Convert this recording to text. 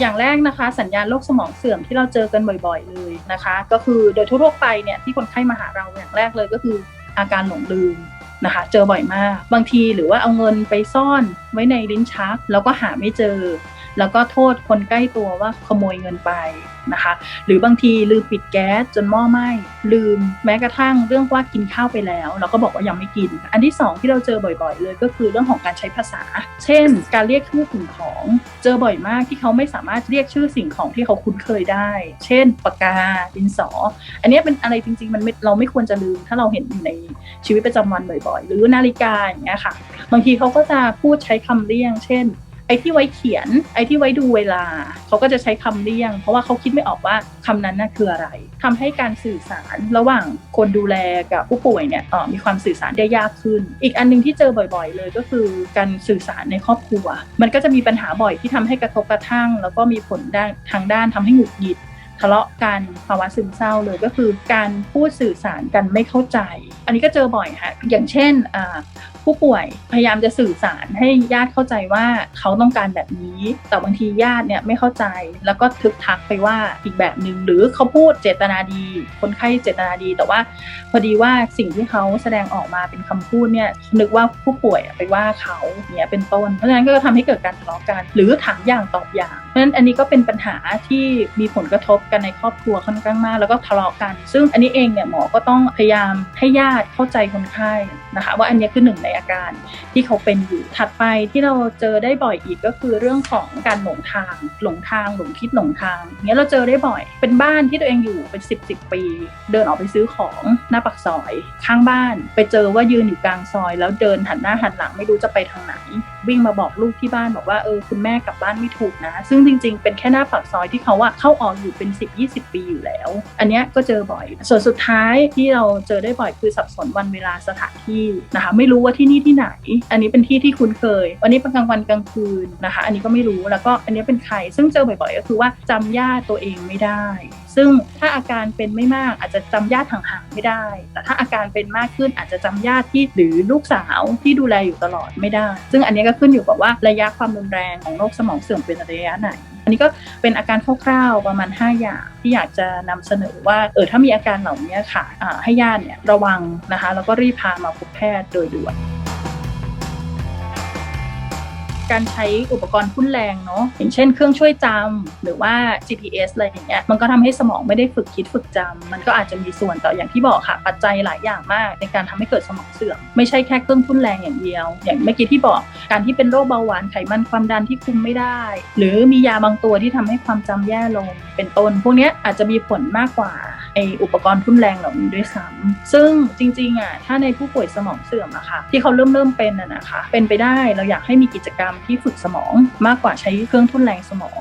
อย่างแรกนะคะ สัญญาณโรคสมองเสื่อมที่เราเจอกันบ่อยๆเลยนะคะ ก็คือโดยทั่วไปเนี่ยที่คนไข้มาหาเราอย่างแรกเลยก็คืออาการหลงลืมนะคะ เจอบ่อยมาก บางทีหรือว่าเอาเงินไปซ่อนไว้ในลิ้นชัก แล้วก็หาไม่เจอ แล้วก็โทษคนใกล้ตัวว่าขโมยเงินไปนะคะ หรือบางทีลืมปิดแก๊สจนหม้อไหม้ลืมแม้กระทั่งเรื่องว่ากินข้าวไปแล้ว เราก็บอกว่ายังไม่กิน อันที่สองที่เราเจอบ่อยๆ เลยก็คือเรื่องของการใช้ภาษา เช่น การเรียกชื่อสิ่งของ เจอบ่อยมากที่เขาไม่สามารถเรียกชื่อสิ่งของที่เขาคุ้นเคยได้ เช่น ปากกาดินสอ อันนี้เป็นอะไรจริงๆมันมเราไม่ควรจะลืม ถ้าเราเห็นอยู่ในชีวิตประจำวันบ่อยๆ หรือนาฬิกาอย่างเงี้ยค่ะ บางทีเขาก็จะพูดใช้คำเลี่ยง เช่น ไอ้ที่ไว้เขียน ไอ้ที่ไว้ดูเวลา เขาก็จะใช้คำเลี่ยง เพราะว่าเขาคิดไม่ออกว่าคำนั้นน่ะคืออะไรทำให้การสื่อสารระหว่างคนดูแลกับผู้ป่วยเนี่ยออมีความสื่อสารได้ยากขึ้น อีกอันหนึงที่เจอบ่อยๆ เลยก็คือการสื่อสารในครอบครัว มันก็จะมีปัญหาบ่อยที่ทำให้กระทบกระทั่ง แล้วก็มีผลด้านทางด้านทำให้หงุดหงิดทะเลาะกันภาวะซึมเศร้าเลยก็คือการพูดสื่อสารกันไม่เข้าใจ อันนี้ก็เจอบ่อยฮะอย่างเช่น ผู้ป่วยพยายามจะสื่อสารให้ญาติเข้าใจว่าเขาต้องการแบบนี้ แต่บางทีญาติเนี่ยไม่เข้าใจแล้วก็ทึกทักไปว่าอีกแบบหนึ่งหรือเขาพูดเจตนาดี คนไข้เจตนาดี แต่ว่าพอดีว่าสิ่งที่เขาแสดงออกมาเป็นคำพูดเนี่ยนึกว่าผู้ป่วยไปว่าเขาเนี่ยเป็นต้น เพราะฉะนั้นก็จะทำให้เกิดการทะเลาะกัน หรือถามอย่างตอบอย่างเพราะฉะนั้นอันนี้ก็เป็นปัญหาที่มีผลกระทบกันในครอบครัวค่อนข้างมาก แล้วก็ทะเลาะกัน ซึ่งอันนี้เองเนี่ยหมอก็ต้องพยายามให้ญาติเข้าใจคนไข้นะคะ ว่าอันนี้คือหนึ่งในอาการที่เขาเป็นอยู่ ถัดไปที่เราเจอได้บ่อยอีกก็คือเรื่องของการหลงทาง หลงทางหลงคิดหลงทางเนี้ยเราเจอได้บ่อย เป็นบ้านที่ตัวเองอยู่เป็น 10บสปี เดินออกไปซื้อของหน้าปากซอย ข้างบ้าน ไปเจอว่ายืนอยู่กลางซอย แล้วเดินหันหน้าหันหลังไม่รู้จะไปทางไหน วิ่งมาบอกลูกที่บ้านบอกว่าเออคุณแม่กลับบ้านไม่ถูกนะ ซึ่งจริง ๆ เป็นแค่หน้าปากซอยที่เขาว่าเข้าออกอยู่เป็น 10-20 ปีอยู่แล้ว อันเนี้ยก็เจอบ่อย ส่วนสุดท้ายที่เราเจอได้บ่อยคือสับสนวันเวลาสถานที่นะคะ ไม่รู้ว่าที่นี่ที่ไหน อันนี้เป็นที่ที่คุ้นเคย วันนี้เป็นกลางวันกลางคืนนะคะ อันนี้ก็ไม่รู้แล้วก็อันนี้เป็นใคร ซึ่งเจอบ่อย ๆ ก็คือว่าจำญาติตัวเองไม่ได้ ซึ่งถ้าอาการเป็นไม่มากอาจจะจำญาติห่างๆไม่ได้ แต่ถ้าอาการเป็นมากขึ้นอาจจะจำญาติที่หรือลูกสาวที่ดูแลอยู่ตลอดไม่ได้ ซึ่งอันนี้ก็ขึ้นอยู่กับว่าระยะความรุนแรงของโรคสมองเสื่อมเป็นระยะไหนอันนี้ก็เป็นอาการคร่าวๆประมาณ 5 อย่างที่อยากจะนำเสนอว่าเออถ้ามีอาการเหล่านี้ค่ะให้ญาติเนี่ยระวังนะคะแล้วก็รีบพามาพบแพทย์โดยด่วน การใช้อุปกรณ์ทุ่นแรงเนาะอย่างเช่นเครื่องช่วยจำหรือว่า GPS อะไรอย่างเงี้ยมันก็ทำให้สมองไม่ได้ฝึกคิดฝึกจำมันก็อาจจะมีส่วนต่ออย่างที่บอกค่ะ ปัจจัยหลายอย่างมาก ในการทำให้เกิดสมองเสื่อมไม่ใช่แค่เครื่องทุ่นแรงอย่างเดียว อย่างเมื่อกี้ที่บอกการที่เป็นโรคเบาหวานไขมันความดันที่คุมไม่ได้ หรือมียาบางตัวที่ทำให้ความจำแย่ลง เป็นต้น พวกนี้อาจจะมีผลมากกว่าไออุปกรณ์ทุ่นแรงเหล่านี้ด้วยซ้ำซึ่งจริงๆอะถ้าในผู้ป่วยสมองเสื่อมอะค่ะที่เขาเริ่มเริ่มเป็นอะนะคะ เป็นไปได้เราอยากให้มีกิจกรรมที่ฝึกสมองมากกว่าใช้เครื่องทุ่นแรงสมอง